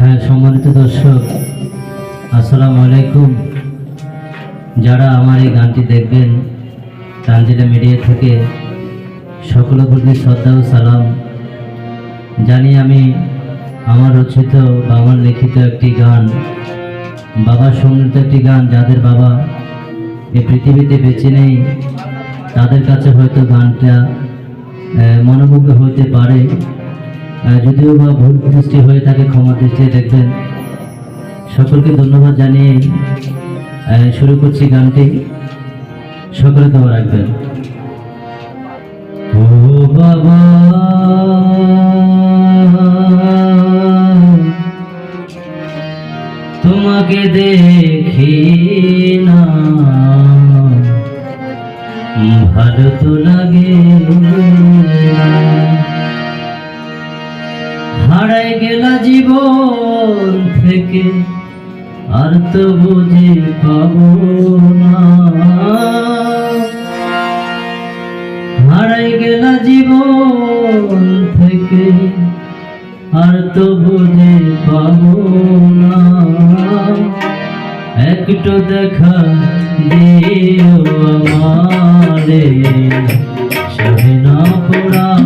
হ্যাঁ সম্মানিত দর্শক, আসসালামু আলাইকুম। যারা আমার এই গানটি দেখবেন, তানজিলা মিডিয়া থেকে সকলের প্রতি শ্রদ্ধা ও সালাম। জানি আমি আমার রচিত বা আমার লিখিত একটি গান, বাবার সম্মিলিত একটি গান, যাদের বাবা এই পৃথিবীতে বেঁচে নেই, তাদের কাছে হয়তো গানটা মনোমুগ্ধ হইতে পারে। যদিও বা ভুল দৃষ্টি হয়ে থাকে, ক্ষমা দৃষ্টি দেখবেন। সকলকে ধন্যবাদ জানিয়ে শুরু করছি গানটি। সকলে তো রাখবেন। ও বাবা! তোমাকে দেখি না। ভালো তো লাগে। থেকে আর তো বুঝে পাবো না। হারাই গেলা জীবন থেকে আর তো বুঝে পাবো না। একটু দেখা দিও আমারে সহিনা পুরাণে একটু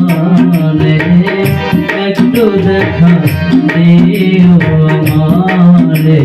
দেখা দিও আমারে।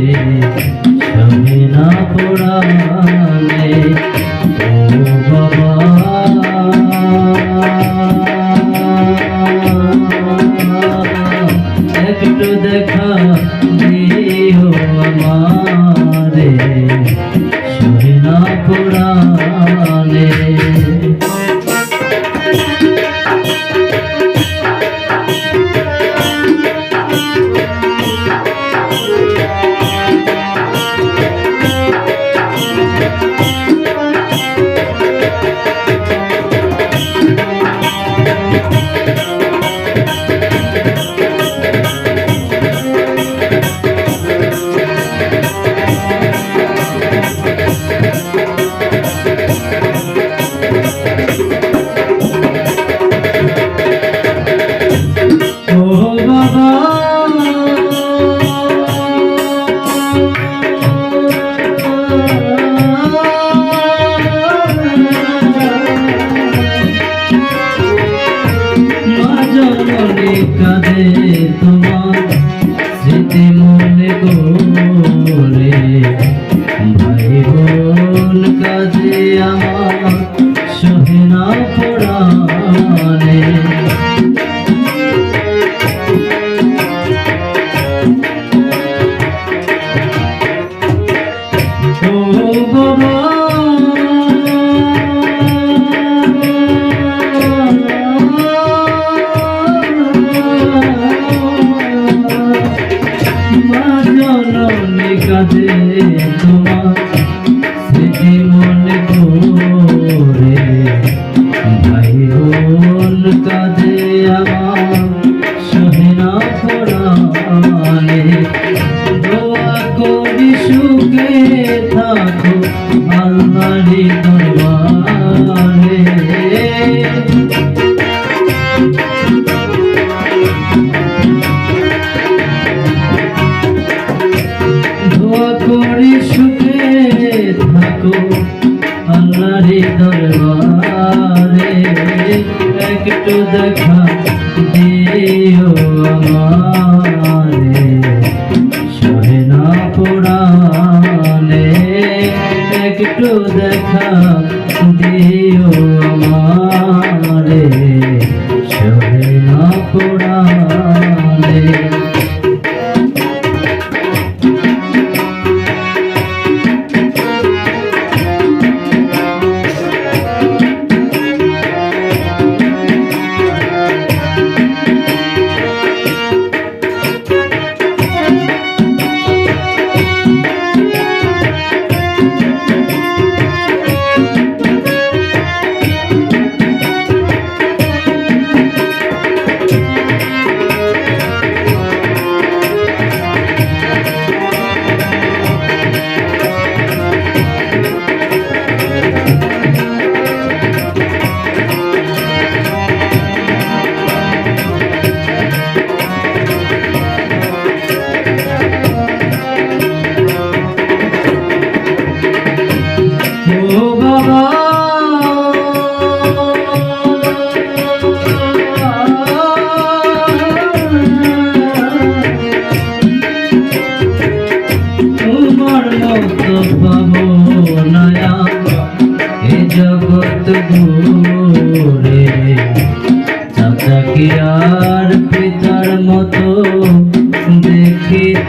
আমার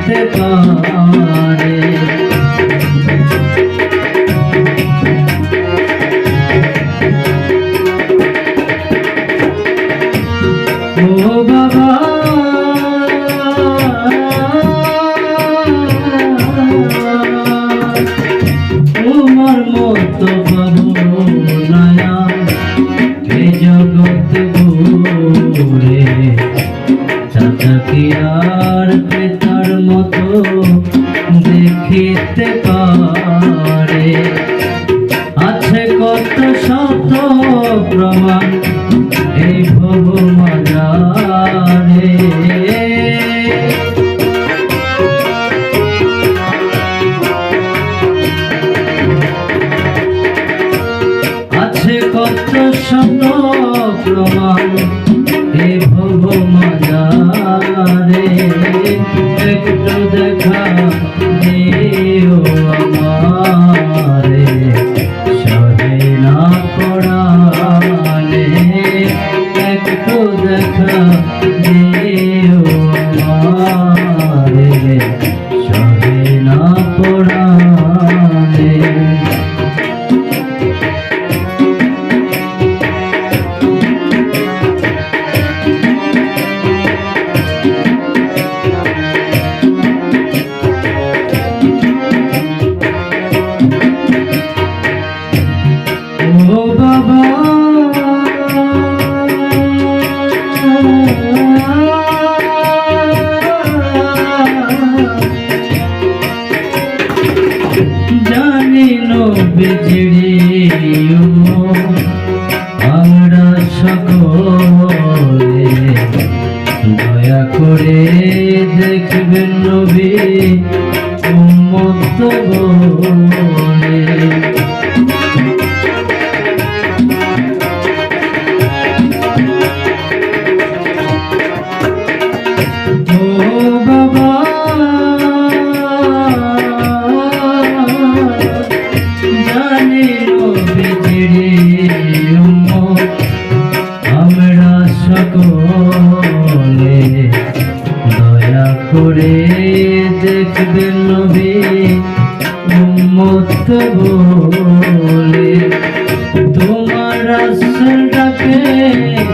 পারে রমা হে ভব মজারে আছে কত স্বপ্ন প্রমা হে ভব মজারে একটু বেঝিড়ি মনে দয়া করে দেখবেন নবী উম্মত বলে। তোমার রাসুল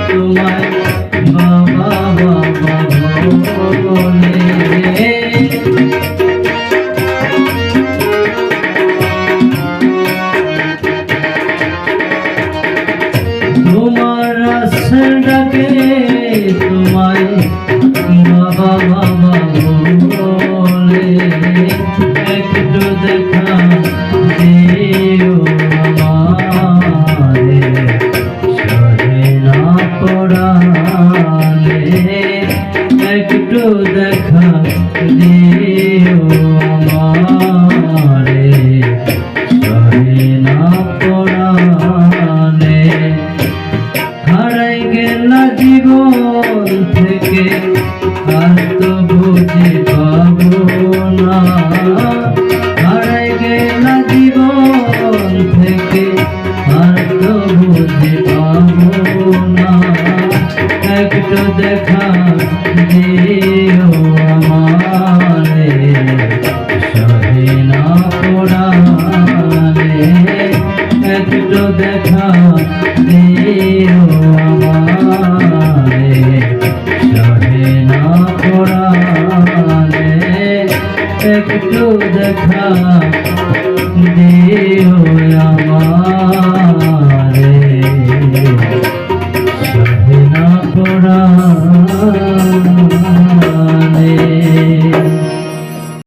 তোমার मेरा দেখা দিও আমারে, সহে না পোড়ালে একটু দেখা দিও আমারে, সহে না পোড়ালে একটু দেখা